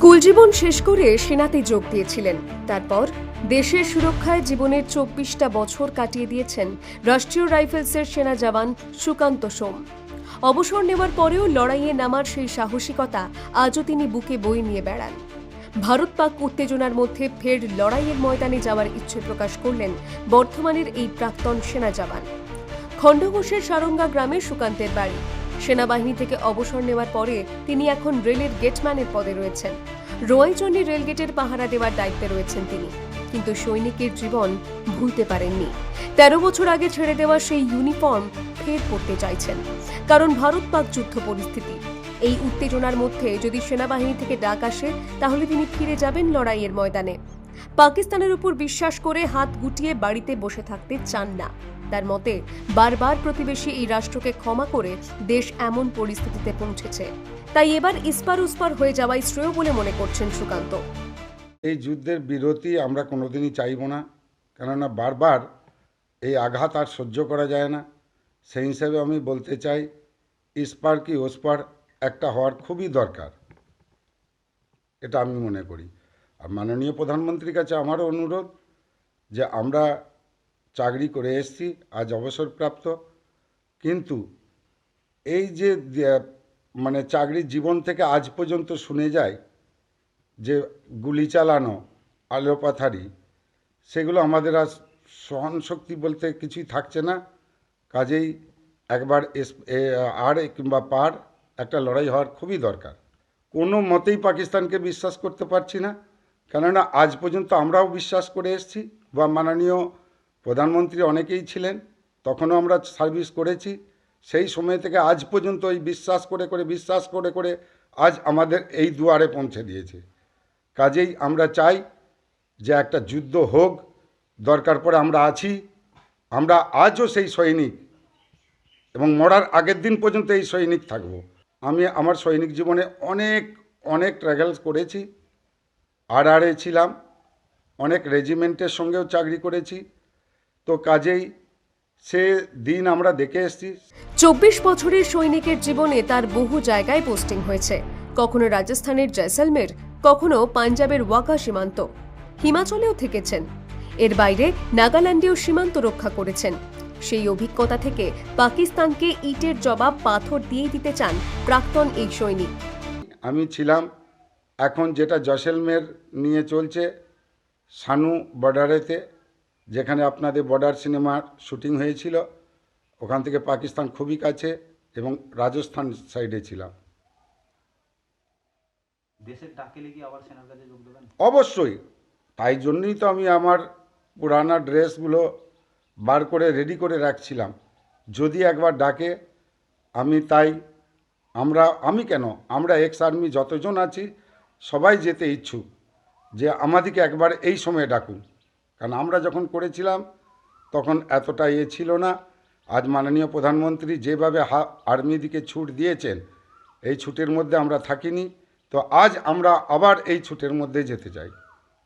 School জীবন শেষ করে সেনাতে যোগ দিয়েছিলেন। তারপর দেশের সুরক্ষায় জীবনের চব্বিশটা বছর কাটিয়ে দিয়েছেন রাষ্ট্রীয় রাইফেলসের সেনা জওয়ান সুকান্ত সোম। অবসর নেওয়ার পরেও লড়াইয়ে নামার সেই সাহসিকতা আজও তিনি বুকে বই নিয়ে বেড়ান। ভারত পাক উত্তেজনার মধ্যে ফের লড়াইয়ের ময়দানে যাওয়ার ইচ্ছে প্রকাশ করলেন বর্ধমানের এই প্রাক্তন সেনা জওয়ান। খণ্ডঘোষের সারঙ্গা গ্রামে সুকান্তের বাড়ি। সেনাবাহিনী থেকে অবসর নেওয়ার পরে তিনি এখন রেলের গেটম্যানের পদে রয়েছেন। রোয়াইচন্ডী রেলগেটের পাহারা দেওয়ার দায়িত্বে রয়েছেন তিনি। কিন্তু সৈনিকের জীবন ভুলতে পারেননি। তেরো বছর আগে ছেড়ে দেওয়া সেই ইউনিফর্ম ফের পড়তে চাইছেন। কারণ ভারত পাক যুদ্ধ পরিস্থিতি। এই উত্তেজনার মধ্যে যদি সেনাবাহিনী থেকে ডাক আসে, তাহলে তিনি ফিরে যাবেন লড়াইয়ের ময়দানে। পাকিস্তানের উপর বিশ্বাস করে হাত গুটিয়ে বাড়িতে বসে থাকতে চান না। তার মতে, বারবার প্রতিবেশী এই রাষ্ট্রকে ক্ষমা করে দেশ এমন পরিস্থিতিতে পৌঁছেছে। তাই এবার ইস্পার উস্পার হয়ে যাওয়াই শ্রেয় বলে মনে করছেন সুকান্ত। এই যুদ্ধের বিরতি আমরা কোনোদিনই চাইব না। কেননা বারবার এই আঘাত আর সহ্য করা যায় না। সেই হিসাবে আমি বলতে চাই, ইস্পার কি ওস্পার একটা হওয়ার খুবই দরকার। এটা আমি মনে করি। মাননীয় প্রধানমন্ত্রীর কাছে আমারও অনুরোধ যে আমরা চাকরি করে এসেছি, আজ অবসরপ্রাপ্ত। কিন্তু এই যে মানে চাকরির জীবন থেকে আজ পর্যন্ত শুনে যায় যে গুলি চালানো, আলোপাথারি, সেগুলো আমাদের আর সহনশক্তি বলতে কিছুই থাকছে না। কাজেই একবার এস আর কিংবা পার একটা লড়াই হওয়ার খুবই দরকার। কোনো মতেই পাকিস্তানকে বিশ্বাস করতে পারছি না। কেননা আজ পর্যন্ত আমরাও বিশ্বাস করে এসেছি বা মাননীয় প্রধানমন্ত্রী অনেকেই ছিলেন, তখনও আমরা সার্ভিস করেছি। সেই সময় থেকে আজ পর্যন্ত ওই বিশ্বাস করে করে, বিশ্বাস করে করে আজ আমাদের এই দুয়ারে পৌঁছে দিয়েছে। কাজেই আমরা চাই যে একটা যুদ্ধ হোক, দরকার পড়ে আমরা আছি, আমরা আজও সেই সৈনিক এবং মরার আগের দিন পর্যন্ত এই সৈনিক থাকব। আমি আমার সৈনিক জীবনে অনেক অনেক ট্র্যাভেলস করেছি। আরে ছিলাম অনেক রেজিমেন্টের সঙ্গেও চাকরি করেছি। তো কাজেই সে দিন আমরা দেখে এসেছি। চব্বিশ বছরের সৈনিকের জীবনে তার বহু জায়গায় পোস্টিং হয়েছে। কখনো রাজস্থানের জয়সলমের কখনো পাঞ্জাবের ওয়াকা সীমান্ত। হিমাচলেও থেকেছেন। এর বাইরে নাগাল্যান্ডেও সীমান্ত রক্ষা করেছেন। সেই অভিজ্ঞতা থেকে পাকিস্তানকে ইটের জবাব পাথর দিয়ে দিতে চান প্রাক্তন এই সৈনিক। আমি ছিলাম এখন যেটা জসেলমের নিয়ে চলছে সানু বর্ডারেতে যেখানে আপনাদের বর্ডার সিনেমার শুটিং হয়েছিল ওখান থেকে পাকিস্তান খুবই কাছে এবং রাজস্থান সাইডে ছিলাম। অবশ্যই। তাই জন্যই তো আমি আমার পুরানা ড্রেসগুলো বার করে রেডি করে রাখছিলাম। যদি একবার ডাকে আমি তাই আমরা আমি কেন? আমরা এক্স আর্মি যতজন আছি সবাই যেতে ইচ্ছুক যে আমাদেরকে একবার এই সময়ে ডাকুন। কারণ আমরা যখন করেছিলাম, তখন এতটা ইয়ে ছিল না। আজ মাননীয় প্রধানমন্ত্রী যেভাবে হা আর্মিদিকে ছুট দিয়েছেন, এই ছুটের মধ্যে আমরা থাকিনি। তো আজ আমরা আবার এই ছুটের মধ্যে যেতে চাই।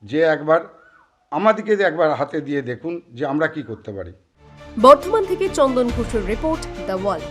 যে একবার আমাদেরকে একবার হাতে দিয়ে দেখুন যে আমরা কি করতে পারি। বর্ধমান থেকে চন্দন ঘোষের রিপোর্ট, দ্য ওয়াল।